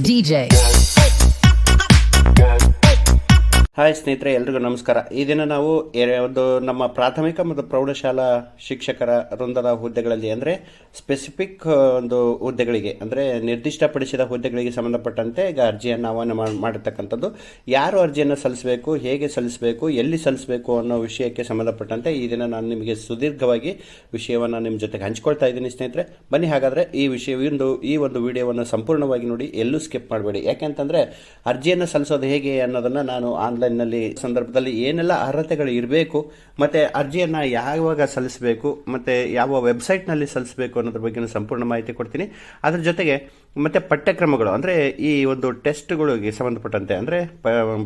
DJ. Hi ಸ್ನೇಹಿತರೆ, ಎಲ್ರಿಗೂ ನಮಸ್ಕಾರ. ಈ ದಿನ ನಾವು ಒಂದು ನಮ್ಮ ಪ್ರಾಥಮಿಕ ಮತ್ತು ಪ್ರೌಢಶಾಲಾ ಶಿಕ್ಷಕರ ವೃಂದದ ಹುದ್ದೆಗಳಲ್ಲಿ ಅಂದರೆ ಸ್ಪೆಸಿಫಿಕ್ ಒಂದು ಹುದ್ದೆಗಳಿಗೆ, ಅಂದರೆ ನಿರ್ದಿಷ್ಟಪಡಿಸಿದ ಹುದ್ದೆಗಳಿಗೆ ಸಂಬಂಧಪಟ್ಟಂತೆ ಈಗ ಅರ್ಜಿಯನ್ನು ಆಹ್ವಾನ ಮಾಡ್- ಮಾಡಿರ್ತಕ್ಕಂಥದ್ದು. ಯಾರು ಅರ್ಜಿಯನ್ನು ಸಲ್ಲಿಸಬೇಕು, ಹೇಗೆ ಸಲ್ಲಿಸಬೇಕು, ಎಲ್ಲಿ ಸಲ್ಲಿಸಬೇಕು ಅನ್ನೋ ವಿಷಯಕ್ಕೆ ಸಂಬಂಧಪಟ್ಟಂತೆ ಈ ದಿನ ನಾನು ನಿಮಗೆ ಸುದೀರ್ಘವಾಗಿ ವಿಷಯವನ್ನು ನಿಮ್ಮ ಜೊತೆಗೆ ಹಂಚ್ಕೊಳ್ತಾ ಇದ್ದೀನಿ ಸ್ನೇಹಿತರೆ. ಬನ್ನಿ, ಹಾಗಾದರೆ ಈ ವಿಷಯ ಒಂದು, ಈ ಒಂದು ವಿಡಿಯೋವನ್ನು ಸಂಪೂರ್ಣವಾಗಿ ನೋಡಿ ಎಲ್ಲೂ ಸ್ಕಿಪ್ ಮಾಡಬೇಡಿ. ಯಾಕೆಂತಂದರೆ ಅರ್ಜಿಯನ್ನು ಸಲ್ಲಿಸೋದು ಹೇಗೆ ಅನ್ನೋದನ್ನು ನಾನು ಆನ್ಲೈನ್ನಲ್ಲಿ ಸಂದರ್ಭದಲ್ಲಿ ಏನೆಲ್ಲ ಅರ್ಹತೆಗಳು ಇರಬೇಕು, ಮತ್ತು ಅರ್ಜಿಯನ್ನು ಯಾವಾಗ ಸಲ್ಲಿಸಬೇಕು, ಮತ್ತು ಯಾವ ವೆಬ್ಸೈಟ್ನಲ್ಲಿ ಸಲ್ಲಿಸಬೇಕು ಅನ್ನೋದ್ರ ಬಗ್ಗೆ ಸಂಪೂರ್ಣ ಮಾಹಿತಿ ಕೊಡ್ತೀನಿ. ಅದ್ರ ಜೊತೆಗೆ ಮತ್ತು ಪಠ್ಯಕ್ರಮಗಳು, ಅಂದರೆ ಈ ಒಂದು ಟೆಸ್ಟ್ಗಳಿಗೆ ಸಂಬಂಧಪಟ್ಟಂತೆ, ಅಂದರೆ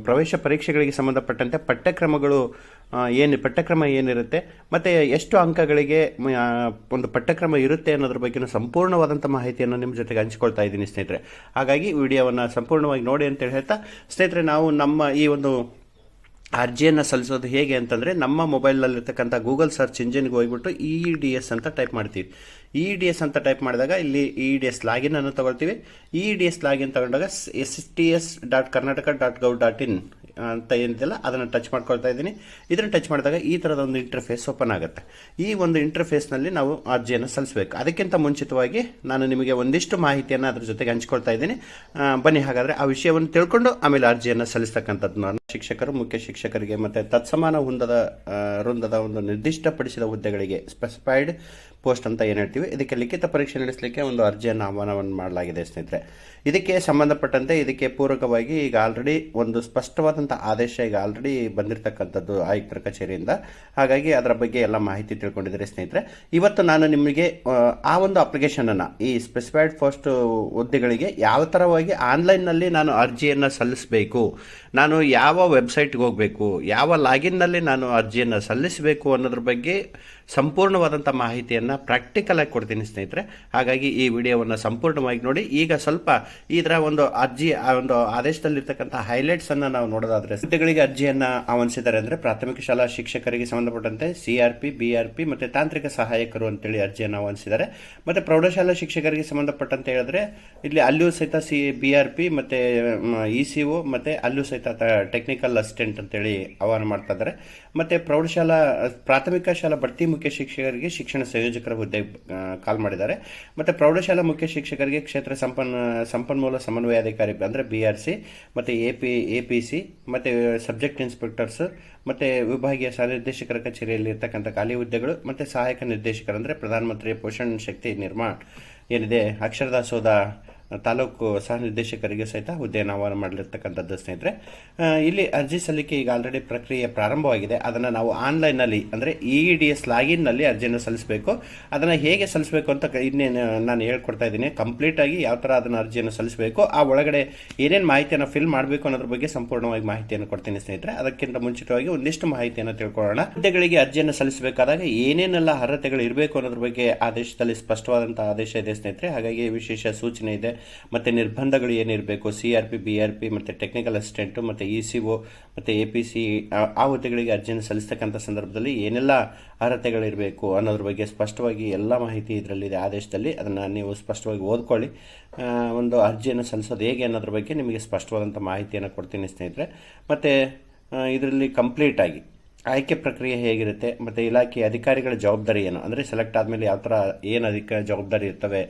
ಪ್ರವೇಶ ಪರೀಕ್ಷೆಗಳಿಗೆ ಸಂಬಂಧಪಟ್ಟಂತೆ ಪಠ್ಯಕ್ರಮಗಳು ಏನು ಪಠ್ಯಕ್ರಮ ಏನಿರುತ್ತೆ, ಮತ್ತು ಎಷ್ಟು ಅಂಕಗಳಿಗೆ ಒಂದು ಪಠ್ಯಕ್ರಮ ಇರುತ್ತೆ ಅನ್ನೋದ್ರ ಬಗ್ಗೆ ಸಂಪೂರ್ಣವಾದಂಥ ಮಾಹಿತಿಯನ್ನು ನಿಮ್ಮ ಜೊತೆಗೆ ಹಂಚಿಕೊಳ್ತಾ ಇದ್ದೀನಿ ಸ್ನೇಹಿತರೆ. ಹಾಗಾಗಿ ವಿಡಿಯೋವನ್ನು ಸಂಪೂರ್ಣವಾಗಿ ನೋಡಿ ಅಂತೇಳಿ ಹೇಳ್ತಾ, ಸ್ನೇಹಿತರೆ, ನಾವು ನಮ್ಮ ಈ ಒಂದು ಅರ್ಜಿಯನ್ನು ಸಲ್ಲಿಸೋದು ಹೇಗೆ ಅಂತಂದರೆ, ನಮ್ಮ ಮೊಬೈಲ್ನಲ್ಲಿರ್ತಕ್ಕಂಥ ಗೂಗಲ್ ಸರ್ಚ್ ಇಂಜಿನ್ಗೆ ಹೋಗ್ಬಿಟ್ಟು ಇ ಡಿ ಎಸ್ ಅಂತ ಟೈಪ್ ಮಾಡ್ತೀವಿ. ಇ ಡಿ ಎಸ್ ಅಂತ ಟೈಪ್ ಮಾಡಿದಾಗ ಇಲ್ಲಿ ಇ ಡಿ ಎಸ್ ಲಾಗಿನ್ ಅನ್ನು ತಗೊಳ್ತೀವಿ. ಇ ಡಿ ಎಸ್ ಲಾಗಿನ್ ತಗೊಂಡಾಗ S T S dot Karnataka dot gov dot in ಅಂತ ಏನಿದೆಯಲ್ಲ ಅದನ್ನು ಟಚ್ ಮಾಡ್ಕೊಳ್ತಾ ಇದ್ದೀನಿ. ಇದನ್ನು ಟಚ್ ಮಾಡಿದಾಗ ಈ ಥರದ ಒಂದು ಇಂಟರ್ಫೇಸ್ ಓಪನ್ ಆಗುತ್ತೆ. ಈ ಒಂದು ಇಂಟರ್ಫೇಸ್ನಲ್ಲಿ ನಾವು ಅರ್ಜಿಯನ್ನು ಸಲ್ಲಿಸಬೇಕು. ಅದಕ್ಕಿಂತ ಮುಂಚಿತವಾಗಿ ನಾನು ನಿಮಗೆ ಒಂದಿಷ್ಟು ಮಾಹಿತಿಯನ್ನು ಅದ್ರ ಜೊತೆಗೆ ಹಂಚ್ಕೊಳ್ತಾ ಇದ್ದೀನಿ. ಬನ್ನಿ ಹಾಗಾದರೆ ಆ ವಿಷಯವನ್ನು ತಿಳ್ಕೊಂಡು ಆಮೇಲೆ ಅರ್ಜಿಯನ್ನು ಸಲ್ಲಿಸ್ತಕ್ಕಂಥದ್ದು ನಾನು ಶಿಕ್ಷಕರು, ಮುಖ್ಯ ಶಿಕ್ಷಕರಿಗೆ ಮತ್ತು ತತ್ಸಮಾನ ಹೊಂದದ ವೃಂದದ ಒಂದು ನಿರ್ದಿಷ್ಟಪಡಿಸಿದ ಹುದ್ದೆಗಳಿಗೆ ಸ್ಪೆಸಿಫೈಡ್ ಪೋಸ್ಟ್ ಅಂತ ಏನು ಹೇಳ್ತೀವಿ? ಇದಕ್ಕೆ ಲಿಖಿತ ಪರೀಕ್ಷೆ ನಡೆಸಲಿಕ್ಕೆ ಒಂದು ಅರ್ಜಿಯನ್ನು ಆಹ್ವಾನವನ್ನು ಮಾಡಲಾಗಿದೆ ಸ್ನೇಹಿತರೆ. ಇದಕ್ಕೆ ಸಂಬಂಧಪಟ್ಟಂತೆ ಇದಕ್ಕೆ ಪೂರಕವಾಗಿ ಈಗ ಆಲ್ರೆಡಿ ಒಂದು ಸ್ಪಷ್ಟವಾದಂಥ ಆದೇಶ ಈಗ ಆಲ್ರೆಡಿ ಬಂದಿರತಕ್ಕಂಥದ್ದು ಆಯುಕ್ತರ ಕಚೇರಿಯಿಂದ. ಹಾಗಾಗಿ ಅದರ ಬಗ್ಗೆ ಎಲ್ಲ ಮಾಹಿತಿ ತಿಳ್ಕೊಂಡಿದ್ದಾರೆ ಸ್ನೇಹಿತರೆ. ಇವತ್ತು ನಾನು ನಿಮಗೆ ಆ, ಒಂದು ಅಪ್ಲಿಕೇಶನನ್ನು ಈ ಸ್ಪೆಸಿಫೈಡ್ ಪೋಸ್ಟ್ ಹುದ್ದೆಗಳಿಗೆ ಯಾವ ಥರವಾಗಿ ಆನ್ಲೈನ್ನಲ್ಲಿ ನಾನು ಅರ್ಜಿಯನ್ನು ಸಲ್ಲಿಸಬೇಕು? ನಾನು ಯಾವ ವೆಬ್ಸೈಟ್ಗೆ ಹೋಗಬೇಕು? ಯಾವ ಲಾಗಿನ್ನಲ್ಲಿ ನಾನು ಅರ್ಜಿಯನ್ನು ಸಲ್ಲಿಸಬೇಕು ಅನ್ನೋದ್ರ ಬಗ್ಗೆ ಸಂಪೂರ್ಣವಾದಂಥ ಮಾಹಿತಿಯನ್ನು ಪ್ರಾಕ್ಟಿಕಲ್ ಆಗಿ ಕೊಡ್ತೀನಿ ಸ್ನೇಹಿತರೆ. ಹಾಗಾಗಿ ಈ ವಿಡಿಯೋವನ್ನು ಸಂಪೂರ್ಣವಾಗಿ ನೋಡಿ. ಈಗ ಸ್ವಲ್ಪ ಇದರ ಒಂದು ಅರ್ಜಿ, ಆ ಒಂದು ಆದೇಶದಲ್ಲಿರ್ತಕ್ಕಂಥ ಹೈಲೈಟ್ಸನ್ನು ನಾವು ನೋಡೋದಾದರೆ ಸುದ್ದಿಗಳಿಗೆ ಅರ್ಜಿಯನ್ನು ಆಹ್ವಾನಿಸಿದ್ದಾರೆ ಅಂದರೆ ಪ್ರಾಥಮಿಕ ಶಾಲಾ ಶಿಕ್ಷಕರಿಗೆ ಸಂಬಂಧಪಟ್ಟಂತೆ C R P B R P ಮತ್ತು ತಾಂತ್ರಿಕ ಸಹಾಯಕರು ಅಂತೇಳಿ ಅರ್ಜಿಯನ್ನು ಆಹ್ವಾನಿಸಿದ್ದಾರೆ. ಮತ್ತು ಪ್ರೌಢಶಾಲಾ ಶಿಕ್ಷಕರಿಗೆ ಸಂಬಂಧಪಟ್ಟಂತೆ ಹೇಳಿದ್ರೆ, ಇಲ್ಲಿ ಅಲ್ಲೂ ಸಹಿತ ಸಿ ಬಿ ಆರ್ ಪಿ ಮತ್ತು ಇ ಸಿ ಒ ಮತ್ತು ಅಲ್ಲೂ ಸಹಿತ ಟೆಕ್ನಿಕಲ್ ಅಸಿಸ್ಟೆಂಟ್ ಅಂತೇಳಿ ಆಹ್ವಾನ ಮಾಡ್ತಾ ಇದ್ದಾರೆ. ಮತ್ತು ಪ್ರೌಢಶಾಲಾ, ಪ್ರಾಥಮಿಕ ಶಾಲಾ ಬಡ್ತಿ ಮುಖ್ಯ ಶಿಕ್ಷಕರಿಗೆ ಶಿಕ್ಷಣ ಸಂಯೋಜಕರ ಹುದ್ದೆ ಕಾಲ್ ಮಾಡಿದ್ದಾರೆ. ಮತ್ತು ಪ್ರೌಢಶಾಲಾ ಮುಖ್ಯ ಶಿಕ್ಷಕರಿಗೆ ಕ್ಷೇತ್ರ ಸಂಪನ್ ಸಂಪನ್ಮೂಲ ಸಮನ್ವಯಾಧಿಕಾರಿ ಅಂದರೆ ಬಿ ಆರ್ ಸಿ ಮತ್ತು A P A P C ಮತ್ತು ಸಬ್ಜೆಕ್ಟ್ ಇನ್ಸ್ಪೆಕ್ಟರ್ಸ್, ಮತ್ತು ವಿಭಾಗೀಯ ಸಹ ನಿರ್ದೇಶಕರ ಕಚೇರಿಯಲ್ಲಿ ಇರ್ತಕ್ಕಂಥ ಖಾಲಿ ಹುದ್ದೆಗಳು, ಮತ್ತು ಸಹಾಯಕ ನಿರ್ದೇಶಕರು ಅಂದರೆ ಪ್ರಧಾನಮಂತ್ರಿ ಪೋಷಣ್ ಶಕ್ತಿ ನಿರ್ಮಾಣ ಏನಿದೆ ಅಕ್ಷರದಾಸೋಧ ತಾಲೂಕು ಸಹ ನಿರ್ದೇಶಕರಿಗೆ ಸಹಿತ ಹುದ್ದೆಯನ್ನು ಆಹ್ವಾನ ಮಾಡಲಿರ್ತಕ್ಕಂಥದ್ದು ಸ್ನೇಹಿತರೆ. ಇಲ್ಲಿ ಅರ್ಜಿ ಸಲ್ಲಿಕೆ ಈಗ ಆಲ್ರೆಡಿ ಪ್ರಕ್ರಿಯೆ ಪ್ರಾರಂಭವಾಗಿದೆ. ಅದನ್ನು ನಾವು ಆನ್ಲೈನ್ನಲ್ಲಿ ಅಂದರೆ ಇ ಡಿ ಎಸ್ ಲಾಗಿನ್ನಲ್ಲಿ ಅರ್ಜಿಯನ್ನು ಸಲ್ಲಿಸಬೇಕು. ಅದನ್ನು ಹೇಗೆ ಸಲ್ಲಿಸಬೇಕು ಅಂತ ಇನ್ನೇನು ನಾನು ಹೇಳ್ಕೊಡ್ತಾ ಇದ್ದೀನಿ. ಕಂಪ್ಲೀಟಾಗಿ ಯಾವ ಥರ ಅದನ್ನು ಅರ್ಜಿಯನ್ನು ಸಲ್ಲಿಸಬೇಕು, ಆ ಒಳಗಡೆ ಏನೇನು ಮಾಹಿತಿಯನ್ನು ಫಿಲ್ ಮಾಡಬೇಕು ಅನ್ನೋದ್ರ ಬಗ್ಗೆ ಸಂಪೂರ್ಣವಾಗಿ ಮಾಹಿತಿಯನ್ನು ಕೊಡ್ತೀನಿ ಸ್ನೇಹಿತರೆ. ಅದಕ್ಕಿಂತ ಮುಂಚಿತವಾಗಿ ಒಂದಿಷ್ಟು ಮಾಹಿತಿಯನ್ನು ತಿಳ್ಕೊಳ್ಳೋಣ. ಹುದ್ದೆಗಳಿಗೆ ಅರ್ಜಿಯನ್ನು ಸಲ್ಲಿಸಬೇಕಾದಾಗ ಏನೇನೆಲ್ಲ ಅರ್ಹತೆಗಳು ಇರಬೇಕು ಅನ್ನೋದ್ರ ಬಗ್ಗೆ ಆದೇಶದಲ್ಲಿ ಸ್ಪಷ್ಟವಾದಂಥ ಆದೇಶ ಇದೆ ಸ್ನೇಹಿತರೆ. ಹಾಗಾಗಿ ವಿಶೇಷ ಸೂಚನೆ ಇದೆ. ಮತ್ತು ನಿರ್ಬಂಧಗಳು ಏನಿರಬೇಕು C R P B R P ಮತ್ತು ಟೆಕ್ನಿಕಲ್ ಅಸಿಸ್ಟೆಂಟು ಮತ್ತು ಇ ಸಿ ಒ ಮತ್ತು ಎ ಪಿ ಸಿ ಆ ಹುದ್ದೆಗಳಿಗೆ ಅರ್ಜಿಯನ್ನು ಸಲ್ಲಿಸ್ತಕ್ಕಂಥ ಸಂದರ್ಭದಲ್ಲಿ ಏನೆಲ್ಲ ಅರ್ಹತೆಗಳಿರಬೇಕು ಅನ್ನೋದ್ರ ಬಗ್ಗೆ ಸ್ಪಷ್ಟವಾಗಿ ಎಲ್ಲ ಮಾಹಿತಿ ಇದರಲ್ಲಿದೆ ಆದೇಶದಲ್ಲಿ. ಅದನ್ನು ನೀವು ಸ್ಪಷ್ಟವಾಗಿ ಓದ್ಕೊಳ್ಳಿ. ಒಂದು ಅರ್ಜಿಯನ್ನು ಸಲ್ಲಿಸೋದು ಹೇಗೆ ಅನ್ನೋದ್ರ ಬಗ್ಗೆ ನಿಮಗೆ ಸ್ಪಷ್ಟವಾದಂಥ ಮಾಹಿತಿಯನ್ನು ಕೊಡ್ತೀನಿ ಸ್ನೇಹಿತರೆ. ಮತ್ತು ಇದರಲ್ಲಿ ಕಂಪ್ಲೀಟಾಗಿ ಆಯ್ಕೆ ಪ್ರಕ್ರಿಯೆ ಹೇಗಿರುತ್ತೆ, ಮತ್ತು ಇಲಾಖೆ ಅಧಿಕಾರಿಗಳ ಜವಾಬ್ದಾರಿ ಏನು? ಅಂದರೆ ಸೆಲೆಕ್ಟ್ ಆದಮೇಲೆ ಯಾವ ಥರ ಏನು ಅಧಿಕ ಜವಾಬ್ದಾರಿ ಇರ್ತವೆ?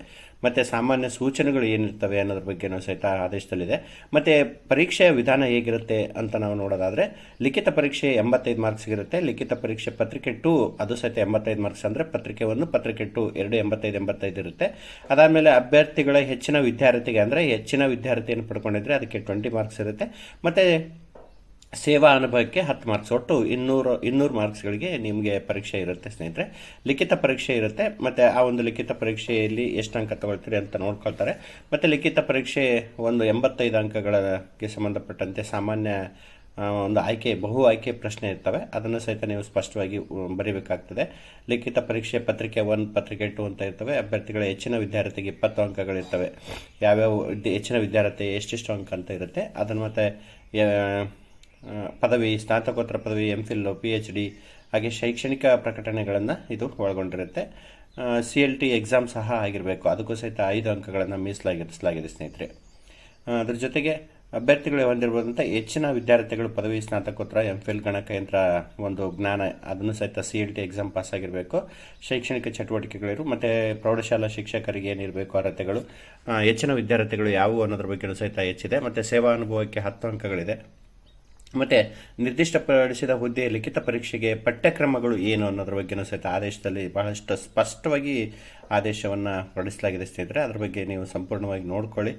ಮತ್ತು ಸಾಮಾನ್ಯ ಸೂಚನೆಗಳು ಏನಿರ್ತವೆ ಅನ್ನೋದ್ರ ಬಗ್ಗೆನೂ ಸಹಿತ ಆದೇಶದಲ್ಲಿದೆ. ಮತ್ತು ಪರೀಕ್ಷೆಯ ವಿಧಾನ ಹೇಗಿರುತ್ತೆ ಅಂತ ನಾವು ನೋಡೋದಾದರೆ, ಲಿಖಿತ ಪರೀಕ್ಷೆ ಎಂಬತ್ತೈದು ಮಾರ್ಕ್ಸ್ ಇರುತ್ತೆ. ಲಿಖಿತ ಪರೀಕ್ಷೆ ಪತ್ರಿಕೆ ಟು, ಅದು ಸಹಿತ ಎಂಬತ್ತೈದು ಮಾರ್ಕ್ಸ್ ಅಂದರೆ ಪತ್ರಿಕೆ ಒಂದು, ಪತ್ರಿಕೆ ಟು ಎರಡು ಎಂಬತ್ತೈದು ಎಂಬತ್ತೈದು ಇರುತ್ತೆ. ಅದಾದಮೇಲೆ ಅಭ್ಯರ್ಥಿಗಳ ಹೆಚ್ಚಿನ ವಿದ್ಯಾರ್ಥಿಗೆ ಅಂದರೆ ಹೆಚ್ಚಿನ ವಿದ್ಯಾರ್ಥಿಯನ್ನು ಪಡ್ಕೊಂಡಿದ್ರೆ ಅದಕ್ಕೆ ಟ್ವೆಂಟಿ ಮಾರ್ಕ್ಸ್ ಇರುತ್ತೆ. ಮತ್ತು ಸೇವಾ ಅನುಭವಕ್ಕೆ ಹತ್ತು ಮಾರ್ಕ್ಸ್ ಒಟ್ಟು ಇನ್ನೂರು ಇನ್ನೂರು ಮಾರ್ಕ್ಸ್ಗಳಿಗೆ ನಿಮಗೆ ಪರೀಕ್ಷೆ ಇರುತ್ತೆ ಸ್ನೇಹಿತರೆ. ಲಿಖಿತ ಪರೀಕ್ಷೆ ಇರುತ್ತೆ. ಮತ್ತು ಆ ಒಂದು ಲಿಖಿತ ಪರೀಕ್ಷೆಯಲ್ಲಿ ಎಷ್ಟು ಅಂಕ ತಗೊಳ್ತೀರಿ ಅಂತ ನೋಡ್ಕೊಳ್ತಾರೆ. ಮತ್ತು ಲಿಖಿತ ಪರೀಕ್ಷೆ ಒಂದು ಎಂಬತ್ತೈದು ಅಂಕಗಳಿಗೆ ಸಂಬಂಧಪಟ್ಟಂತೆ ಸಾಮಾನ್ಯ ಒಂದು ಆಯ್ಕೆ, ಬಹು ಆಯ್ಕೆ ಪ್ರಶ್ನೆ ಇರ್ತವೆ. ಅದನ್ನು ಸಹಿತ ನೀವು ಸ್ಪಷ್ಟವಾಗಿ ಬರೀಬೇಕಾಗ್ತದೆ. ಲಿಖಿತ ಪರೀಕ್ಷೆ ಪತ್ರಿಕೆ ಒನ್ ಪತ್ರಿಕೆ ಟು ಅಂತ ಇರ್ತವೆ. ಅಭ್ಯರ್ಥಿಗಳ ಹೆಚ್ಚಿನ ವಿದ್ಯಾರ್ಥಿಗೆ ಇಪ್ಪತ್ತು ಅಂಕಗಳಿರ್ತವೆ ಯಾವ್ಯಾವ, ಹೆಚ್ಚಿನ ವಿದ್ಯಾರ್ಥಿ ಎಷ್ಟೆಷ್ಟು ಅಂಕ ಅಂತ ಇರುತ್ತೆ. ಅದನ್ನು ಮತ್ತು ಪದವಿ, ಸ್ನಾತಕೋತ್ತರ ಪದವಿ M Phil P H D ಹಾಗೆ ಶೈಕ್ಷಣಿಕ ಪ್ರಕಟಣೆಗಳನ್ನು ಇದು ಒಳಗೊಂಡಿರುತ್ತೆ. ಸಿ ಎಲ್ ಟಿ ಎಕ್ಸಾಮ್ ಸಹ ಆಗಿರಬೇಕು. ಅದಕ್ಕೂ ಸಹಿತ ಐದು ಅಂಕಗಳನ್ನು ಮೀಸಲಾಗಿರಿಸಲಾಗಿದೆ ಸ್ನೇಹಿತರೆ. ಅದರ ಅದ್ರ ಜೊತೆಗೆ ಅಭ್ಯರ್ಥಿಗಳು ಹೊಂದಿರಬಹುದಂಥ ಹೆಚ್ಚಿನ ವಿದ್ಯಾರ್ಥಿಗಳು ಪದವಿ, ಸ್ನಾತಕೋತ್ತರ ಎಂ ಫಿಲ್ ಗಣಕಯಂತ್ರ ಒಂದು ಜ್ಞಾನ, ಅದನ್ನು ಸಹಿತ C L T exam pass ಆಗಿರಬೇಕು. ಶೈಕ್ಷಣಿಕ ಚಟುವಟಿಕೆಗಳಿರು, ಮತ್ತು ಪ್ರೌಢಶಾಲಾ ಶಿಕ್ಷಕರಿಗೆ ಏನಿರಬೇಕು ಅರ್ಹತೆಗಳು ಹೆಚ್ಚಿನ ವಿದ್ಯಾರ್ಥಿಗಳು ಯಾವುವು ಅನ್ನೋದ್ರ ಬಗ್ಗೆಯೂ ಸಹಿತ ಹೆಚ್ಚಿದೆ. ಮತ್ತು ಸೇವಾ ಅನುಭವಕ್ಕೆ ಹತ್ತು ಅಂಕಗಳಿದೆ. ಮತ್ತು ನಿರ್ದಿಷ್ಟಪಡಿಸಿದ ಹುದ್ದೆಯ ಲಿಖಿತ ಪರೀಕ್ಷೆಗೆ ಪಠ್ಯಕ್ರಮಗಳು ಏನು ಅನ್ನೋದ್ರ ಬಗ್ಗೆನೂ ಸಹಿತ ಆದೇಶದಲ್ಲಿ ಬಹಳಷ್ಟು ಸ್ಪಷ್ಟವಾಗಿ ಆದೇಶವನ್ನು ಹೊರಡಿಸಲಾಗಿದೆ ಸ್ನೇಹಿತರೆ. ಅದ್ರ ಬಗ್ಗೆ ನೀವು ಸಂಪೂರ್ಣವಾಗಿ ನೋಡ್ಕೊಳ್ಳಿ.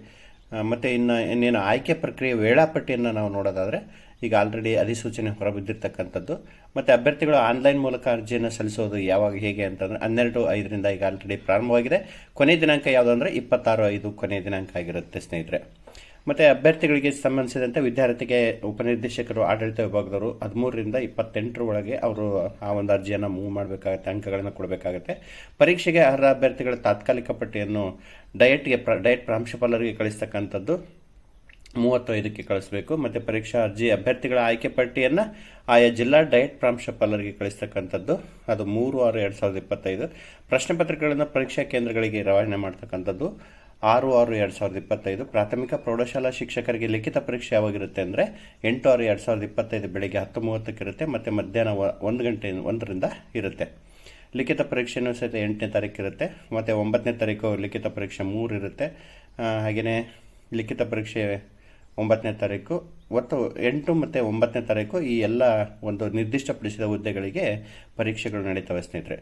ಮತ್ತು ಇನ್ನು ಇನ್ನೇನು ಆಯ್ಕೆ ಪ್ರಕ್ರಿಯೆ ವೇಳಾಪಟ್ಟಿಯನ್ನು ನಾವು ನೋಡೋದಾದರೆ ಈಗ ಆಲ್ರೆಡಿ ಅಧಿಸೂಚನೆ ಹೊರಬಿದ್ದಿರ್ತಕ್ಕಂಥದ್ದು. ಮತ್ತು ಅಭ್ಯರ್ಥಿಗಳು ಆನ್ಲೈನ್ ಮೂಲಕ ಅರ್ಜಿಯನ್ನು ಸಲ್ಲಿಸೋದು ಯಾವಾಗ, ಹೇಗೆ ಅಂತಂದರೆ ಹನ್ನೆರಡು ಐದರಿಂದ ಈಗ ಆಲ್ರೆಡಿ ಪ್ರಾರಂಭವಾಗಿದೆ. ಕೊನೆ ದಿನಾಂಕ ಯಾವುದು ಅಂದರೆ ಇಪ್ಪತ್ತಾರು ಐದು ಕೊನೆಯ ದಿನಾಂಕ ಆಗಿರುತ್ತೆ ಸ್ನೇಹಿತರೆ. ಮತ್ತು ಅಭ್ಯರ್ಥಿಗಳಿಗೆ ಸಂಬಂಧಿಸಿದಂತೆ ವಿದ್ಯಾರ್ಥಿಗೆ ಉಪನಿರ್ದೇಶಕರು, ಆಡಳಿತ ವಿಭಾಗದವರು ಹದಿಮೂರರಿಂದ ಇಪ್ಪತ್ತೆಂಟರ ಒಳಗೆ ಅವರು ಆ ಒಂದು ಅರ್ಜಿಯನ್ನು ಮೂವ್ ಮಾಡಬೇಕಾಗುತ್ತೆ, ಅಂಕಗಳನ್ನು ಕೊಡಬೇಕಾಗುತ್ತೆ. ಪರೀಕ್ಷೆಗೆ ಅರ್ಹ ಅಭ್ಯರ್ಥಿಗಳ ತಾತ್ಕಾಲಿಕ ಪಟ್ಟಿಯನ್ನು ಡಯಟ್ಗೆ ಪ್ರ ಡಯಟ್ ಪ್ರಾಂಶುಪಾಲರಿಗೆ ಕಳಿಸ್ತಕ್ಕಂಥದ್ದು ಮೂವತ್ತೈದಕ್ಕೆ ಕಳಿಸಬೇಕು. ಮತ್ತು ಪರೀಕ್ಷಾ ಅರ್ಜಿ ಅಭ್ಯರ್ಥಿಗಳ ಆಯ್ಕೆ ಪಟ್ಟಿಯನ್ನು ಆಯಾ ಜಿಲ್ಲಾ ಡಯಟ್ ಪ್ರಾಂಶುಪಾಲರಿಗೆ ಕಳಿಸ್ತಕ್ಕಂಥದ್ದು. ಅದು ಮೂರು ಆರು ಎರಡು ಸಾವಿರದ ಇಪ್ಪತ್ತೈದು. ಪ್ರಶ್ನೆ ಪತ್ರಿಕೆಗಳನ್ನು ಪರೀಕ್ಷಾ ಕೇಂದ್ರಗಳಿಗೆ ರವಾನೆ ಮಾಡ್ತಕ್ಕಂಥದ್ದು. ಆರು ಆರು ಎರಡು ಸಾವಿರದ ಇಪ್ಪತ್ತೈದು ಪ್ರಾಥಮಿಕ ಪ್ರೌಢಶಾಲಾ ಶಿಕ್ಷಕರಿಗೆ ಲಿಖಿತ ಪರೀಕ್ಷೆ ಯಾವಾಗಿರುತ್ತೆ ಅಂದರೆ ಎಂಟು ಆರು ಎರಡು ಸಾವಿರದ ಇಪ್ಪತ್ತೈದು ಬೆಳಗ್ಗೆ ಹತ್ತು ಮೂವತ್ತಕ್ಕೆ ಇರುತ್ತೆ ಮತ್ತು ಮಧ್ಯಾಹ್ನ ಒಂದು ಗಂಟೆ ಒಂದರಿಂದ ಇರುತ್ತೆ. ಲಿಖಿತ ಪರೀಕ್ಷೆಯೂ ಸಹಿತ ಎಂಟನೇ ತಾರೀಕು ಇರುತ್ತೆ ಮತ್ತು ಒಂಬತ್ತನೇ ತಾರೀಕು ಲಿಖಿತ ಪರೀಕ್ಷೆ ಮೂರು ಇರುತ್ತೆ ಹಾಗೆಯೇ ಲಿಖಿತ ಪರೀಕ್ಷೆ ಒಂಬತ್ತನೇ ತಾರೀಕು, ಒಟ್ಟು ಎಂಟು ಮತ್ತು ಒಂಬತ್ತನೇ ತಾರೀಕು ಈ ಎಲ್ಲ ಒಂದು ನಿರ್ದಿಷ್ಟಪಡಿಸಿದ ಹುದ್ದೆಗಳಿಗೆ ಪರೀಕ್ಷೆಗಳು ನಡೀತವೆ ಸ್ನೇಹಿತರೆ.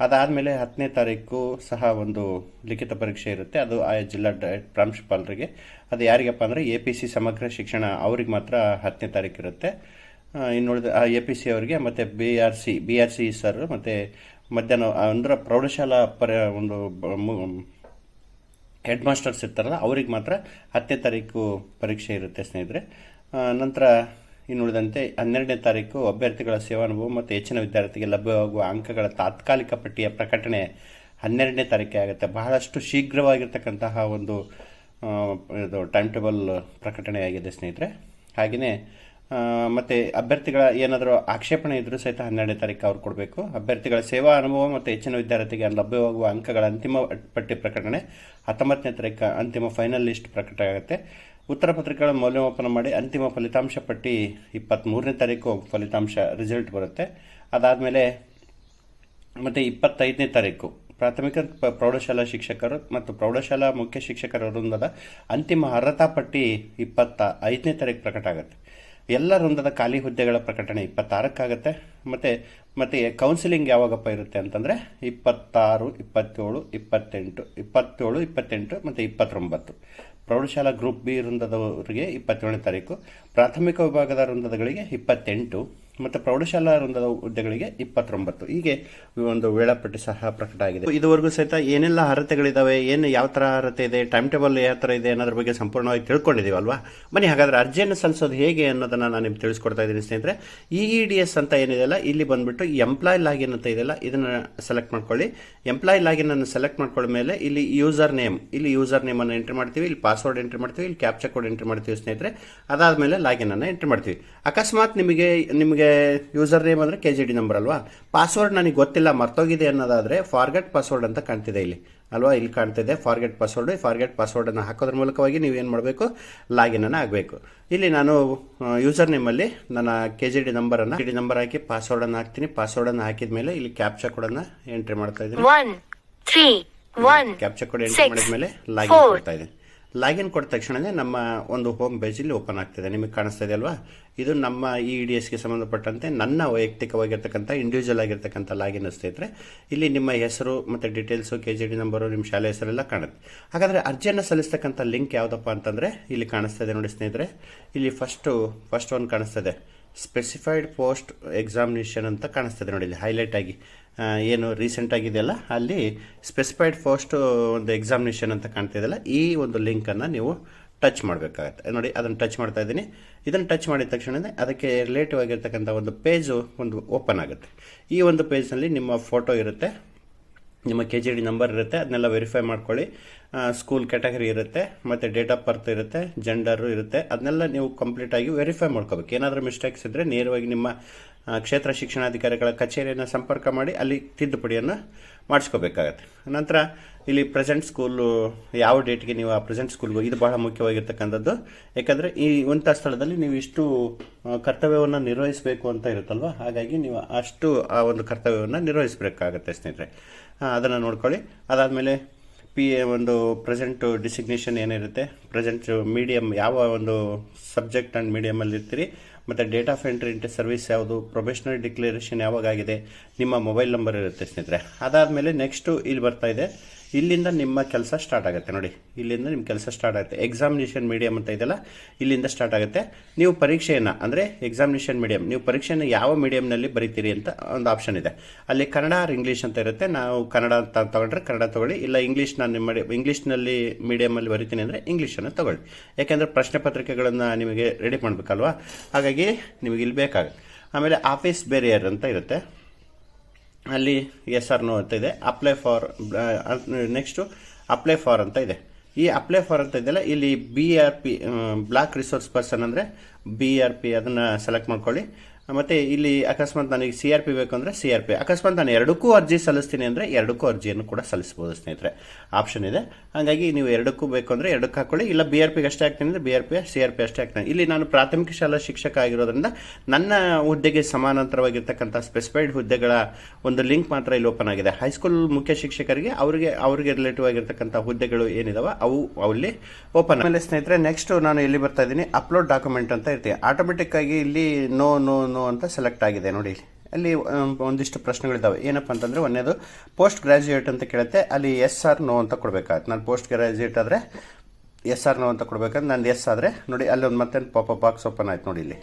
ಅದಾದಮೇಲೆ ಹತ್ತನೇ ತಾರೀಕು ಸಹ ಒಂದು ಲಿಖಿತ ಪರೀಕ್ಷೆ ಇರುತ್ತೆ. ಅದು ಆಯಾ ಜಿಲ್ಲಾ ಪ್ರಾಂಶುಪಾಲರಿಗೆ. ಅದು ಯಾರಿಗಪ್ಪ ಅಂದರೆ ಎ ಪಿ ಸಿ ಸಮಗ್ರ ಶಿಕ್ಷಣ ಅವ್ರಿಗೆ ಮಾತ್ರ ಹತ್ತನೇ ತಾರೀಕು ಇರುತ್ತೆ. ಆ, ಇನ್ನು ಉಳಿದ ಎ ಪಿ ಸಿ ಅವರಿಗೆ ಮತ್ತು B R C B R C sir ಮತ್ತು ಮಧ್ಯಾಹ್ನ ಅಂದ್ರೆ ಪ್ರೌಢಶಾಲಾ ಪರ ಒಂದು ಹೆಡ್ ಮಾಸ್ಟರ್ಸ್ ಇರ್ತಾರಲ್ಲ ಅವ್ರಿಗೆ ಮಾತ್ರ ಹತ್ತನೇ ತಾರೀಕು ಪರೀಕ್ಷೆ ಇರುತ್ತೆ ಸ್ನೇಹಿತರೆ. ನಂತರ ಇನ್ನು ಉಳಿದಂತೆ ಹನ್ನೆರಡನೇ ತಾರೀಕು ಅಭ್ಯರ್ಥಿಗಳ ಸೇವಾನುಭವ ಮತ್ತು ಹೆಚ್ಚಿನ ವಿದ್ಯಾರ್ಥಿಗೆ ಲಭ್ಯವಾಗುವ ಅಂಕಗಳ ತಾತ್ಕಾಲಿಕ ಪಟ್ಟಿಯ ಪ್ರಕಟಣೆ ಹನ್ನೆರಡನೇ ತಾರೀಕೆ ಆಗುತ್ತೆ. ಬಹಳಷ್ಟು ಶೀಘ್ರವಾಗಿರ್ತಕ್ಕಂತಹ ಒಂದು ಇದು ಟೈಮ್ ಟೇಬಲ್ ಪ್ರಕಟಣೆಯಾಗಿದೆ ಸ್ನೇಹಿತರೆ. ಹಾಗೆಯೇ ಮತ್ತು ಅಭ್ಯರ್ಥಿಗಳ ಏನಾದರೂ ಆಕ್ಷೇಪಣೆ ಇದ್ದರೂ ಸಹಿತ ಹನ್ನೆರಡನೇ ತಾರೀಕು ಅವ್ರು ಕೊಡಬೇಕು. ಅಭ್ಯರ್ಥಿಗಳ ಸೇವಾ ಅನುಭವ ಮತ್ತು ಹೆಚ್ಚಿನ ವಿದ್ಯಾರ್ಥಿಗೆ ಲಭ್ಯವಾಗುವ ಅಂಕಗಳ ಅಂತಿಮ ಪಟ್ಟಿ ಪ್ರಕಟಣೆ ಹತ್ತೊಂಬತ್ತನೇ ತಾರೀಕು ಅಂತಿಮ ಫೈನಲ್ ಲಿಸ್ಟ್ ಪ್ರಕಟ ಆಗುತ್ತೆ. ಉತ್ತರ ಪತ್ರಿಕೆಗಳ ಮೌಲ್ಯಮಾಪನ ಮಾಡಿ ಅಂತಿಮ ಫಲಿತಾಂಶ ಪಟ್ಟಿ ಇಪ್ಪತ್ತ್ಮೂರನೇ ತಾರೀಕು ಫಲಿತಾಂಶ ರಿಸಲ್ಟ್ ಬರುತ್ತೆ. ಅದಾದಮೇಲೆ ಮತ್ತು ಇಪ್ಪತ್ತೈದನೇ ತಾರೀಕು ಪ್ರಾಥಮಿಕ ಪ್ರೌಢಶಾಲಾ ಶಿಕ್ಷಕರು ಮತ್ತು ಪ್ರೌಢಶಾಲಾ ಮುಖ್ಯ ಶಿಕ್ಷಕರ ವೃಂದದ ಅಂತಿಮ ಅರ್ಹತಾ ಪಟ್ಟಿ ಇಪ್ಪತ್ತ ಐದನೇ ತಾರೀಕು ಪ್ರಕಟ ಆಗುತ್ತೆ. ಎಲ್ಲ ವೃಂದದ ಖಾಲಿ ಹುದ್ದೆಗಳ ಪ್ರಕಟಣೆ ಇಪ್ಪತ್ತಾರಕ್ಕಾಗತ್ತೆ. ಮತ್ತು ಮತ್ತು ಕೌನ್ಸಿಲಿಂಗ್ ಯಾವಾಗಪ್ಪ ಇರುತ್ತೆ ಅಂತಂದರೆ ಇಪ್ಪತ್ತಾರು, ಇಪ್ಪತ್ತೇಳು, ಇಪ್ಪತ್ತೆಂಟು ಇಪ್ಪತ್ತೇಳು, ಇಪ್ಪತ್ತೆಂಟು, ಮತ್ತು ಇಪ್ಪತ್ತೊಂಬತ್ತು. ಪ್ರೌಢಶಾಲಾ ಗ್ರೂಪ್ ಬಿ ವೃಂದದವರಿಗೆ ಇಪ್ಪತ್ತೇಳನೇ ತಾರೀಕು ಪ್ರಾಥಮಿಕ ವಿಭಾಗದ ವೃಂದದಗಳಿಗೆ ಇಪ್ಪತ್ತೆಂಟು ಮತ್ತು ಪ್ರೌಢಶಾಲಾ ವೃಂದದ ಹುದ್ದೆಗಳಿಗೆ ಇಪ್ಪತ್ತೊಂಬತ್ತು. ಹೀಗೆ ಒಂದು ವೇಳಾಪಟ್ಟಿ ಸಹ ಪ್ರಕಟ ಆಗಿದೆ. ಇದುವರೆಗೂ ಸಹಿತ ಏನೆಲ್ಲ ಅರ್ಹತೆಗಳಿದ್ದಾವೆ ಏನು ಯಾವ ಥರ ಅರ್ಹತೆ ಇದೆ, ಟೈಮ್ ಟೇಬಲ್ ಯಾವ ಥರ ಇದೆ ಅನ್ನೋದ್ರ ಬಗ್ಗೆ ಸಂಪೂರ್ಣವಾಗಿ ತಿಳ್ಕೊಂಡಿದ್ದೀವಲ್ವಾ ಬನ್ನಿ, ಹಾಗಾದ್ರೆ ಅರ್ಜಿಯನ್ನು ಸಲ್ಲಿಸೋದು ಹೇಗೆ ಅನ್ನೋದನ್ನು ನಾನು ನಿಮ್ಗೆ ತಿಳಿಸ್ಕೊಡ್ತಾ ಇದ್ದೀನಿ ಸ್ನೇಹಿತರೆ. ಇ ಇ ಡಿ ಎಸ್ ಅಂತ ಏನಿದೆಯಲ್ಲ, ಇಲ್ಲಿ ಬಂದುಬಿಟ್ಟು ಎಂಪ್ಲಾಯ್ ಲಾಗಿನ್ ಅಂತ ಇದೆಯಲ್ಲ, ಇದನ್ನು ಸೆಲೆಕ್ಟ್ ಮಾಡ್ಕೊಳ್ಳಿ. ಎಂಪ್ಲಾಯ್ ಲಾಗಿನ್ ಅನ್ನು ಸೆಲೆಕ್ಟ್ ಮಾಡ್ಕೊಳ್ಳೋ ಮೇಲೆ ಇಲ್ಲಿ ಯೂಸರ್ ನೇಮ್ ಇಲ್ಲಿ ಯೂಸರ್ ನೇಮನ್ನು ಎಂಟ್ರಿ ಮಾಡ್ತೀವಿ, ಇಲ್ಲಿ ಪಾಸ್ವರ್ಡ್ ಎಂಟ್ರಿ ಮಾಡ್ತೀವಿ, ಇಲ್ಲಿ ಕ್ಯಾಪ್ಚಾ ಕೋಡ್ ಎಂಟ್ರಿ ಮಾಡ್ತೀವಿ ಸ್ನೇಹಿತರೆ. ಅದಾದಮೇಲೆ ಲಾಗಿನ್ ಅನ್ನು ಎಂಟ್ರಿ ಮಾಡ್ತೀವಿ. ಅಕಸ್ಮಾತ್ ನಿಮಗೆ ನಿಮಗೆ ಯೂಸರ್ ನೇಮ್ ಅಂದರೆ ಕೆ ಜಿ ಡಿ ನಂಬರ್ ಅಲ್ವಾ? ಪಾಸ್ವರ್ಡ್ ನನಗೆ ಗೊತ್ತಿಲ್ಲ ಮರ್ತೋಗಿದೆ ಅನ್ನೋದಾದರೆ ಫಾರ್ಗೆಟ್ ಪಾಸ್ವರ್ಡ್ ಅಂತ ಕಾಣ್ತಿದೆ ಇಲ್ಲಿ. ಅಲ್ವಾ? ಇಲ್ಲಿ ಕಾಣ್ತಿದೆ ಫಾರ್ಗೆಟ್ ಪಾಸ್ವರ್ಡ್ ಫಾರ್ಗೆಟ್ ಪಾಸ್ವರ್ಡನ್ನು ಹಾಕೋದ್ರ ಮೂಲಕವಾಗಿ ನೀವು ಏನು ಮಾಡಬೇಕು? ಲಾಗಿನನ್ನು ಆಗಬೇಕು. ಇಲ್ಲಿ ನಾನು ಯೂಸರ್ ನೇಮಲ್ಲಿ ನನ್ನ ಕೆ ಜಿ ಡಿ ನಂಬರನ್ನು ಡಿ ನಂಬರ್ ಹಾಕಿ ಪಾಸ್ವರ್ಡನ್ನು ಹಾಕ್ತೀನಿ. ಪಾಸ್ವರ್ಡನ್ನು ಹಾಕಿದ ಮೇಲೆ ಇಲ್ಲಿ ಕ್ಯಾಪ್ಚಾ ಕೋಡನ್ನು ಎಂಟ್ರಿ ಮಾಡ್ತಾ ಇದ್ದೀನಿ. ಕ್ಯಾಪ್ಚಾ ಕೋಡ್ ಎಂಟ್ರಿ ಮಾಡಿದ ಮೇಲೆ ಲಾಗಿನ್ ಮಾಡ್ತಾ ಇದ್ದೀನಿ. ಲಾಗಿನ್ ಕೊಟ್ಟ ತಕ್ಷಣನೇ ನಮ್ಮ ಒಂದು ಹೋಮ್ ಪೇಜಲ್ಲಿ ಓಪನ್ ಆಗ್ತಿದೆ. ನಿಮಗೆ ಕಾಣಿಸ್ತಾ ಇದೆ ಅಲ್ವಾ? ಇದು ನಮ್ಮ ಇ ಡಿ ಎಸ್ಗೆ ಸಂಬಂಧಪಟ್ಟಂತೆ ನನ್ನ ವೈಯಕ್ತಿಕವಾಗಿರ್ತಕ್ಕಂಥ ಇಂಡಿವಿಜುವಲ್ ಆಗಿರ್ತಕ್ಕಂಥ ಲಾಗಿನ್ ಸ್ನೇಹಿತರೆ ಇಲ್ಲಿ ನಿಮ್ಮ ಹೆಸರು ಮತ್ತು details K G D number ನಿಮ್ಮ ಶಾಲೆ ಹೆಸರೆಲ್ಲ ಕಾಣುತ್ತೆ. ಹಾಗಾದರೆ ಅರ್ಜಿಯನ್ನು ಸಲ್ಲಿಸ್ತಕ್ಕಂಥ ಲಿಂಕ್ ಯಾವುದಪ್ಪ ಅಂತಂದರೆ ಇಲ್ಲಿ ಕಾಣಿಸ್ತಾ ಇದೆ ನೋಡಿ ಸ್ನೇಹಿತರೆ. ಇಲ್ಲಿ ಫಸ್ಟು ಫಸ್ಟ್ ಒಂದು ಕಾಣಿಸ್ತಾ ಇದೆ. ಸ್ಪೆಸಿಫೈಡ್ ಪೋಸ್ಟ್ ಎಕ್ಸಾಮಿನೇಷನ್ ಅಂತ ಕಾಣಿಸ್ತದೆ ನೋಡಿ ಇಲ್ಲಿ ಹೈಲೈಟ್ ಆಗಿ. ಏನು ರೀಸೆಂಟ್ ಆಗಿದೆಯಲ್ಲ, ಅಲ್ಲಿ ಸ್ಪೆಸಿಫೈಡ್ ಪೋಸ್ಟ್ ಒಂದು ಎಕ್ಸಾಮಿನೇಷನ್ ಅಂತ ಕಾಣ್ತಿದೆಯಲ್ಲ ಈ ಒಂದು ಲಿಂಕನ್ನು ನೀವು ಟಚ್ ಮಾಡಬೇಕಾಗತ್ತೆ. ನೋಡಿ, ಅದನ್ನು ಟಚ್ ಮಾಡ್ತಾ ಇದ್ದೀನಿ. ಇದನ್ನು ಟಚ್ ಮಾಡಿದ ತಕ್ಷಣ ಅದಕ್ಕೆ ರಿಲೇಟಿವ್ ಆಗಿರ್ತಕ್ಕಂಥ ಒಂದು ಪೇಜು ಒಂದು ಓಪನ್ ಆಗುತ್ತೆ. ಈ ಒಂದು ಪೇಜ್ನಲ್ಲಿ ನಿಮ್ಮ ಫೋಟೋ ಇರುತ್ತೆ. ನಿಮ್ಮ ಕೆ ಜಿ ಡಿ ನಂಬರ್ ಇರುತ್ತೆ, ಅದನ್ನೆಲ್ಲ ವೆರಿಫೈ ಮಾಡ್ಕೊಳ್ಳಿ. ಸ್ಕೂಲ್ ಕ್ಯಾಟಗರಿ ಇರುತ್ತೆ, ಮತ್ತು ಡೇಟ್ ಆಫ್ ಬರ್ತ್ ಇರುತ್ತೆ ಜೆಂಡರು ಇರುತ್ತೆ, ಅದನ್ನೆಲ್ಲ ನೀವು ಕಂಪ್ಲೀಟಾಗಿ ವೆರಿಫೈ ಮಾಡ್ಕೋಬೇಕು. ಏನಾದರೂ ಮಿಸ್ಟೇಕ್ಸ್ ಇದ್ದರೆ ನೇರವಾಗಿ ನಿಮ್ಮ ಕ್ಷೇತ್ರ ಶಿಕ್ಷಣಾಧಿಕಾರಿಗಳ ಕಚೇರಿಯನ್ನು ಸಂಪರ್ಕ ಮಾಡಿ, ಅಲ್ಲಿ ತಿದ್ದುಪಡಿಯನ್ನು ಮಾಡಿಸ್ಕೋಬೇಕಾಗತ್ತೆ. ನಂತರ ಇಲ್ಲಿ ಪ್ರೆಸೆಂಟ್ ಸ್ಕೂಲು ಯಾವ ಡೇಟ್ಗೆ ನೀವು ಆ ಪ್ರೆಸೆಂಟ್ ಸ್ಕೂಲ್ಗೆ ಇದು ಬಹಳ ಮುಖ್ಯವಾಗಿರ್ತಕ್ಕಂಥದ್ದು. ಯಾಕಂದರೆ ಈ ಇಂಥ ಸ್ಥಳದಲ್ಲಿ ನೀವು ಇಷ್ಟು ಕರ್ತವ್ಯವನ್ನು ನಿರ್ವಹಿಸಬೇಕು ಅಂತ ಇರುತ್ತಲ್ವ? ಹಾಗಾಗಿ ನೀವು ಅಷ್ಟು ಆ ಒಂದು ಕರ್ತವ್ಯವನ್ನು ನಿರ್ವಹಿಸಬೇಕಾಗತ್ತೆ ಸ್ನೇಹಿತರೆ. ಅದನ್ನು ನೋಡ್ಕೊಳ್ಳಿ. ಅದಾದಮೇಲೆ ಪಿ ಎ ಒಂದು ಪ್ರೆಸೆಂಟ್ ಡಿಸಿಗ್ನೇಷನ್ ಏನಿರುತ್ತೆ? ಪ್ರೆಸೆಂಟ್ ಮೀಡಿಯಮ್ ಯಾವ ಒಂದು ಸಬ್ಜೆಕ್ಟ್ ಆ್ಯಂಡ್ ಮೀಡಿಯಮಲ್ಲಿ ಇರ್ತೀರಿ ಮತ್ತು date of entry into service ಯಾವುದು ಪ್ರೊಫೆಷನಲ್ ಡಿಕ್ಲರೇಷನ್ ಯಾವಾಗಾಗಿದೆ, ನಿಮ್ಮ ಮೊಬೈಲ್ ನಂಬರ್ ಇರುತ್ತೆ ಸ್ನೇಹಿತರೆ. ಅದಾದಮೇಲೆ ನೆಕ್ಸ್ಟು ಇಲ್ಲಿ ಬರ್ತಾ ಇದೆ. ಇಲ್ಲಿಂದ ನಿಮ್ಮ ಕೆಲಸ ಸ್ಟಾರ್ಟ್ ಆಗುತ್ತೆ. ನೋಡಿ, ಇಲ್ಲಿಂದ ನಿಮ್ಮ ಕೆಲಸ ಸ್ಟಾರ್ಟ್ ಆಗುತ್ತೆ. ಎಕ್ಸಾಮಿನೇಷನ್ ಮೀಡಿಯಮ್ ಅಂತ ಇದೆಯಲ್ಲ, ಇಲ್ಲಿಂದ ಸ್ಟಾರ್ಟ್ ಆಗುತ್ತೆ. ನೀವು ಪರೀಕ್ಷೆಯನ್ನು, ಅಂದರೆ ಎಕ್ಸಾಮಿನೇಷನ್ ಮೀಡಿಯಮ್ ನೀವು ಪರೀಕ್ಷೆಯನ್ನು ಯಾವ ಮೀಡಿಯಮ್ನಲ್ಲಿ ಬರೀತೀರಿ ಅಂತ ಒಂದು ಆಪ್ಷನ್ ಇದೆ. ಅಲ್ಲಿ ಕನ್ನಡ ಆರ್ ಇಂಗ್ಲೀಷ್ ಅಂತ ಇರುತ್ತೆ. ನಾವು ಕನ್ನಡ ಅಂತ ತಗೊಂಡ್ರೆ ಕನ್ನಡ ತಗೊಳ್ಳಿ. ಇಲ್ಲ ಇಂಗ್ಲೀಷ್ ನಾನು ನಿಮ್ಮ ಇಂಗ್ಲೀಷ್ನಲ್ಲಿ ಮೀಡಿಯಮಲ್ಲಿ ಬರಿತೀನಿ ಅಂದರೆ ಇಂಗ್ಲೀಷನ್ನು ತಗೊಳ್ಳಿ. ಯಾಕೆಂದರೆ ಪ್ರಶ್ನೆ ಪತ್ರಿಕೆಗಳನ್ನು ನಿಮಗೆ ರೆಡಿ ಮಾಡಬೇಕಲ್ವಾ? ಹಾಗಾಗಿ ನಿಮಗೆ ಇಲ್ಲಿ ಬೇಕಾಗುತ್ತೆ. ಆಮೇಲೆ ಆಫೀಸ್ ಬೇರಿಯರ್ ಅಂತ ಇರುತ್ತೆ. ಅಲ್ಲಿ ಎಸ್ ಆರ್ ನೋ ಅಂತ ಇದೆ. Apply for next apply for ಅಂತ ಇದೆ. ಈ ಅಪ್ಲೈ ಫಾರ್ ಅಂತ ಇದೆಯಲ್ಲ, ಇಲ್ಲಿ B R P block resource person ಅಂದರೆ ಬಿ ಆರ್ ಪಿ ಅದನ್ನು ಸೆಲೆಕ್ಟ್ ಮಾಡ್ಕೊಳ್ಳಿ. ಮತ್ತು ಇಲ್ಲಿ ಅಕಸ್ಮಾತ್ ನನಗೆ ಸಿ ಆರ್ ಪಿ ಬೇಕು ಅಂದರೆ ಸಿ ಆರ್ ಪಿ ಅಕಸ್ಮಾತ್ ನಾನು ಎರಡಕ್ಕೂ ಅರ್ಜಿ ಸಲ್ಲಿಸ್ತೀನಿ ಅಂದರೆ ಎರಡಕ್ಕೂ ಅರ್ಜಿಯನ್ನು ಕೂಡ ಸಲ್ಲಿಸ್ಬೋದು ಸ್ನೇಹಿತರೆ. ಆಪ್ಷನ್ ಇದೆ. ಹಾಗಾಗಿ ನೀವು ಎರಡಕ್ಕೂ ಬೇಕು ಅಂದರೆ ಎರಡಕ್ಕೆ ಹಾಕೊಳ್ಳಿ. ಇಲ್ಲ ಬಿ ಆರ್ ಪಿಗೆ ಅಷ್ಟೇ ಹಾಕ್ತೀನಿ ಅಂದರೆ B R P C R P ಅಷ್ಟೇ ಹಾಕ್ತೀನಿ. ಇಲ್ಲಿ ನಾನು ಪ್ರಾಥಮಿಕ ಶಾಲಾ ಶಿಕ್ಷಕ ಆಗಿರೋದ್ರಿಂದ ನನ್ನ ಹುದ್ದೆಗೆ ಸಮಾನಾಂತರವಾಗಿರ್ತಕ್ಕಂಥ ಸ್ಪೆಸಿಫೈಡ್ ಹುದ್ದೆಗಳ ಒಂದು ಲಿಂಕ್ ಮಾತ್ರ ಇಲ್ಲಿ ಓಪನ್ ಆಗಿದೆ. ಹೈಸ್ಕೂಲ್ ಮುಖ್ಯ ಶಿಕ್ಷಕರಿಗೆ ಅವರಿಗೆ ಅವರಿಗೆ ರಿಲೇಟಿವ್ ಆಗಿರ್ತಕ್ಕಂಥ ಹುದ್ದೆಗಳು ಏನಿದಾವೆ ಅವು ಅಲ್ಲಿ ಓಪನ್ ಆಮೇಲೆ ಸ್ನೇಹಿತರೆ ನೆಕ್ಸ್ಟ್ ನಾನು ಎಲ್ಲಿ ಬರ್ತಾ ಇದ್ದೀನಿ? ಅಪ್ಲೋಡ್ ಡಾಕ್ಯುಮೆಂಟ್ ಅಂತ ಇರ್ತೀನಿ ಆಟೋಮೆಟಿಕ್ ಆಗಿ ಇಲ್ಲಿ ನೋ ನೋ ನೋ ಅಂತ ಸೆಲೆಕ್ಟ್ ಆಗಿದೆ ನೋಡಿ ಇಲ್ಲಿ. ಅಲ್ಲಿ ಒಂದಿಷ್ಟು ಪ್ರಶ್ನೆಗಳಿದ್ದಾವೆ. ಏನಪ್ಪ ಅಂತಂದರೆ ಒಂದೇದು ಪೋಸ್ಟ್ ಗ್ರ್ಯಾಜುಯೇಟ್ ಅಂತ ಕೇಳುತ್ತೆ, ಅಲ್ಲಿ ಎಸ್ ಆರ್ ನೋ ಅಂತ ಕೊಡಬೇಕಾಗುತ್ತೆ. ನಾನು ಪೋಸ್ಟ್ ಗ್ರ್ಯಾಜುಯೇಟ್ ಆದರೆ ಎಸ್ ಆರ್ ನೋ ಅಂತ ಕೊಡಬೇಕಂದ್ರೆ, ನಾನು ಎಸ್ ಆದರೆ, ನೋಡಿ ಅಲ್ಲಿ ಒಂದು ಮತ್ತೆ ಪಾಪ ಬಾಕ್ಸ್ ಓಪನ್ ಆಯ್ತು ನೋಡಿ ಇಲ್ಲಿ.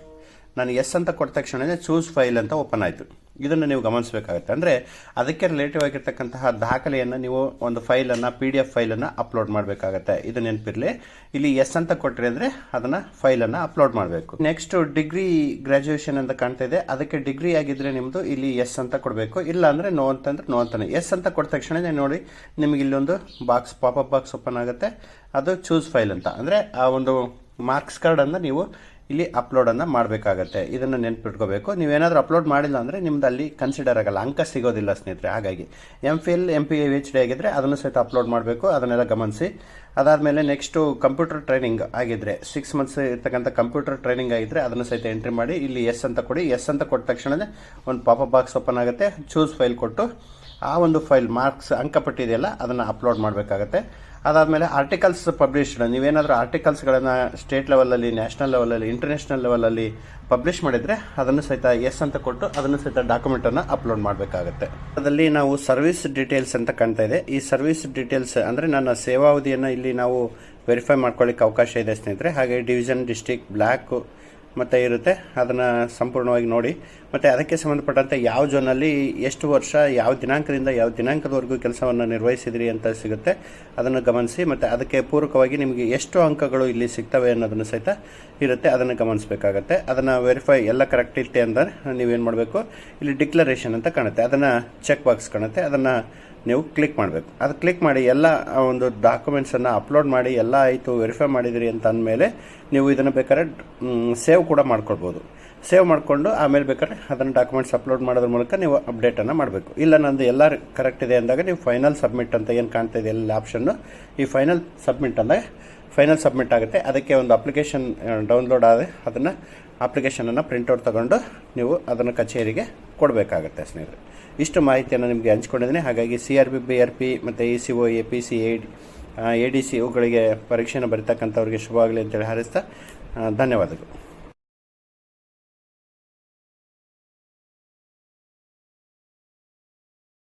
ನಾನು ಎಸ್ ಅಂತ ಕೊಟ್ಟ ತಕ್ಷಣ ಚೂಸ್ ಫೈಲ್ ಅಂತ ಓಪನ್ ಆಯಿತು. ಇದನ್ನು ನೀವು ಗಮನಿಸಬೇಕಾಗುತ್ತೆ. ಅಂದರೆ ಅದಕ್ಕೆ ರಿಲೇಟಿವ್ ಆಗಿರ್ತಕ್ಕಂತಹ ದಾಖಲೆಯನ್ನು ನೀವು ಒಂದು ಫೈಲನ್ನು ಪಿ ಡಿ ಎಫ್ ಫೈಲನ್ನು ಅಪ್ಲೋಡ್ ಮಾಡಬೇಕಾಗತ್ತೆ. ಇದು ನೆನಪಿರಲಿ. ಇಲ್ಲಿ ಎಸ್ ಅಂತ ಕೊಟ್ಟರೆ ಅಂದರೆ ಅದನ್ನು ಫೈಲನ್ನು ಅಪ್ಲೋಡ್ ಮಾಡಬೇಕು. ನೆಕ್ಸ್ಟ್ ಡಿಗ್ರಿ ಗ್ರ್ಯಾಜುಯೇಷನ್ ಅಂತ ಕಾಣ್ತಾ ಇದೆ. ಅದಕ್ಕೆ ಡಿಗ್ರಿ ಆಗಿದ್ದರೆ ನಿಮ್ಮದು ಇಲ್ಲಿ ಎಸ್ ಅಂತ ಕೊಡಬೇಕು. ಇಲ್ಲ ಅಂದರೆ ನೋ ಅಂತಂದ್ರೆ ನೋ ಅಂತಾನೆ. ಎಸ್ ಅಂತ ಕೊಟ್ಟ ತಕ್ಷಣ ನೋಡಿ, ನಿಮಗೆ ಇಲ್ಲೊಂದು ಬಾಕ್ಸ್ ಪಾಪಪ್ ಬಾಕ್ಸ್ ಓಪನ್ ಆಗುತ್ತೆ. ಅದು ಚೂಸ್ ಫೈಲ್ ಅಂತ. ಅಂದರೆ ಆ ಒಂದು ಮಾರ್ಕ್ಸ್ ಕಾರ್ಡನ್ನು ನೀವು ಇಲ್ಲಿ ಅಪ್ಲೋಡನ್ನು ಮಾಡಬೇಕಾಗತ್ತೆ. ಇದನ್ನು ನೆನ್ಪಿಟ್ಕೋಬೇಕು. ನೀವೇನಾದರೂ ಅಪ್ಲೋಡ್ ಮಾಡಿಲ್ಲ ಅಂದರೆ ನಿಮ್ದು ಅಲ್ಲಿ ಕನ್ಸಿಡರ್ ಆಗಲ್ಲ. ಅಂಕ ಸಿಗೋದಿಲ್ಲ ಸ್ನೇಹಿತರೆ, ಹಾಗಾಗಿ. M Phil M P H D ಆಗಿದ್ದರೆ ಅದನ್ನು ಸಹಿತ ಅಪ್ಲೋಡ್ ಮಾಡಬೇಕು. ಅದನ್ನೆಲ್ಲ ಗಮನಿಸಿ. ಅದಾದಮೇಲೆ ನೆಕ್ಸ್ಟು ಕಂಪ್ಯೂಟರ್ ಟ್ರೈನಿಂಗ್ ಆಗಿದ್ದರೆ ಸಿಕ್ಸ್ ಮಂತ್ಸ್ ಇರ್ತಕ್ಕಂಥ ಕಂಪ್ಯೂಟರ್ ಟ್ರೈನಿಂಗ್ ಆಗಿದ್ದರೆ ಅದನ್ನು ಸಹಿತ ಎಂಟ್ರಿ ಮಾಡಿ, ಇಲ್ಲಿ ಎಸ್ ಅಂತ ಕೊಡಿ. ಎಸ್ ಅಂತ ಕೊಟ್ಟ ತಕ್ಷಣವೇ ಒಂದು ಪಾಪ ಬಾಕ್ಸ್ ಓಪನ್ ಆಗುತ್ತೆ. ಚೂಸ್ ಫೈಲ್ ಕೊಟ್ಟು, ಆ ಒಂದು ಫೈಲ್ ಮಾರ್ಕ್ಸ್ ಅಂಕಪಟ್ಟಿದೆಯಲ್ಲ ಅದನ್ನು ಅಪ್ಲೋಡ್ ಮಾಡಬೇಕಾಗತ್ತೆ. ಅದಾದಮೇಲೆ ಆರ್ಟಿಕಲ್ಸ್ ಪಬ್ಲಿಷ್ಡ್ ನೀವೇನಾದರೂ ಆರ್ಟಿಕಲ್ಸ್ಗಳನ್ನು ಸ್ಟೇಟ್ ಲೆವೆಲಲ್ಲಿ ನ್ಯಾಷನಲ್ ಲೆವೆಲಲ್ಲಿ ಇಂಟರ್ನ್ಯಾಷನಲ್ ಲೆವೆಲಲ್ಲಿ ಪಬ್ಲಿಷ್ ಮಾಡಿದರೆ ಅದನ್ನು ಸಹಿತ ಎಸ್ ಅಂತ ಕೊಟ್ಟು ಅದನ್ನು ಸಹಿತ ಡಾಕ್ಯುಮೆಂಟನ್ನು ಅಪ್ಲೋಡ್ ಮಾಡಬೇಕಾಗುತ್ತೆ. ಅದರಲ್ಲಿ ನಾವು ಸರ್ವಿಸ್ ಡೀಟೇಲ್ಸ್ ಅಂತ ಕಾಣ್ತಾ ಇದೆ. ಈ ಸರ್ವಿಸ್ ಡೀಟೇಲ್ಸ್ ಅಂದರೆ ನನ್ನ ಸೇವಾವಧಿಯನ್ನು ಇಲ್ಲಿ ನಾವು ವೆರಿಫೈ ಮಾಡ್ಕೊಳ್ಳಿಕ್ಕೆ ಅವಕಾಶ ಇದೆ ಸ್ನೇಹಿತರೆ. ಹಾಗೆ ಡಿವಿಷನ್ ಡಿಸ್ಟಿಕ್ ಬ್ಲ್ಯಾಕ್ ಮತ್ತು ಇರುತ್ತೆ. ಅದನ್ನು ಸಂಪೂರ್ಣವಾಗಿ ನೋಡಿ. ಮತ್ತು ಅದಕ್ಕೆ ಸಂಬಂಧಪಟ್ಟಂತೆ ಯಾವ ಜೋನಲ್ಲಿ ಎಷ್ಟು ವರ್ಷ, ಯಾವ ದಿನಾಂಕದಿಂದ ಯಾವ ದಿನಾಂಕದವರೆಗೂ ಕೆಲಸವನ್ನು ನಿರ್ವಹಿಸಿದ್ರಿ ಅಂತ ಸಿಗುತ್ತೆ. ಅದನ್ನು ಗಮನಿಸಿ, ಮತ್ತು ಅದಕ್ಕೆ ಪೂರಕವಾಗಿ ನಿಮಗೆ ಎಷ್ಟು ಅಂಕಗಳು ಇಲ್ಲಿ ಸಿಗ್ತವೆ ಅನ್ನೋದನ್ನು ಸಹಿತ ಇರುತ್ತೆ. ಅದನ್ನು ಗಮನಿಸಬೇಕಾಗತ್ತೆ. ಅದನ್ನು ವೆರಿಫೈ ಎಲ್ಲ ಕರೆಕ್ಟ್ ಇತ್ತೆ ಅಂದರೆ ನೀವೇನು ಮಾಡಬೇಕು? ಇಲ್ಲಿ ಡಿಕ್ಲರೇಷನ್ ಅಂತ ಕಾಣುತ್ತೆ. ಅದನ್ನು ಚೆಕ್ ಬಾಕ್ಸ್ ಕಾಣುತ್ತೆ. ಅದನ್ನು ನೀವು ಕ್ಲಿಕ್ ಮಾಡಬೇಕು. ಅದು ಕ್ಲಿಕ್ ಮಾಡಿ ಎಲ್ಲ ಒಂದು ಡಾಕ್ಯುಮೆಂಟ್ಸನ್ನು ಅಪ್ಲೋಡ್ ಮಾಡಿ, ಎಲ್ಲ ಆಯಿತು ವೆರಿಫೈ ಮಾಡಿದಿರಿ ಅಂತ ಅಂದಮೇಲೆ ನೀವು ಇದನ್ನು ಬೇಕಾದ್ರೆ ಸೇವ್ ಕೂಡ ಮಾಡ್ಕೊಳ್ಬೋದು. ಸೇವ್ ಮಾಡಿಕೊಂಡು ಆಮೇಲೆ ಬೇಕಾದ್ರೆ ಅದನ್ನು ಡಾಕ್ಯುಮೆಂಟ್ಸ್ ಅಪ್ಲೋಡ್ ಮಾಡೋದ್ರ ಮೂಲಕ ನೀವು ಅಪ್ಡೇಟನ್ನು ಮಾಡಬೇಕು. ಇಲ್ಲ ನಂದು ಎಲ್ಲ ಕರೆಕ್ಟ್ ಇದೆ ಅಂದಾಗ ನೀವು ಫೈನಲ್ ಸಬ್ಮಿಟ್ ಅಂತ ಏನು ಕಾಣ್ತಾ ಇದೆ, ಎಲ್ಲ ಆಪ್ಷನ್ನು ಈ ಫೈನಲ್ ಸಬ್ಮಿಟ್ ಅಂದಾಗ ಫೈನಲ್ ಸಬ್ಮಿಟ್ ಆಗುತ್ತೆ. ಅದಕ್ಕೆ ಒಂದು ಅಪ್ಲಿಕೇಶನ್ ಡೌನ್ಲೋಡ್ ಆದರೆ ಅದನ್ನು ಅಪ್ಲಿಕೇಶನನ್ನು ಪ್ರಿಂಟೌಟ್ ತಗೊಂಡು ನೀವು ಅದನ್ನು ಕಚೇರಿಗೆ ಕೊಡಬೇಕಾಗುತ್ತೆ ಸ್ನೇಹಿತರೆ. ಇಷ್ಟು ಮಾಹಿತಿಯನ್ನು ನಿಮಗೆ ಹಂಚ್ಕೊಂಡಿದ್ದೀನಿ. ಹಾಗಾಗಿ C R P B R P ಮತ್ತು E C O A P C A A D C ಇವುಗಳಿಗೆ ಪರೀಕ್ಷೆಯನ್ನು ಬರೀತಕ್ಕಂಥವ್ರಿಗೆ ಶುಭವಾಗಲಿ ಅಂತೇಳಿ ಹಾರೈಸ್ತಾ ಧನ್ಯವಾದಗಳು.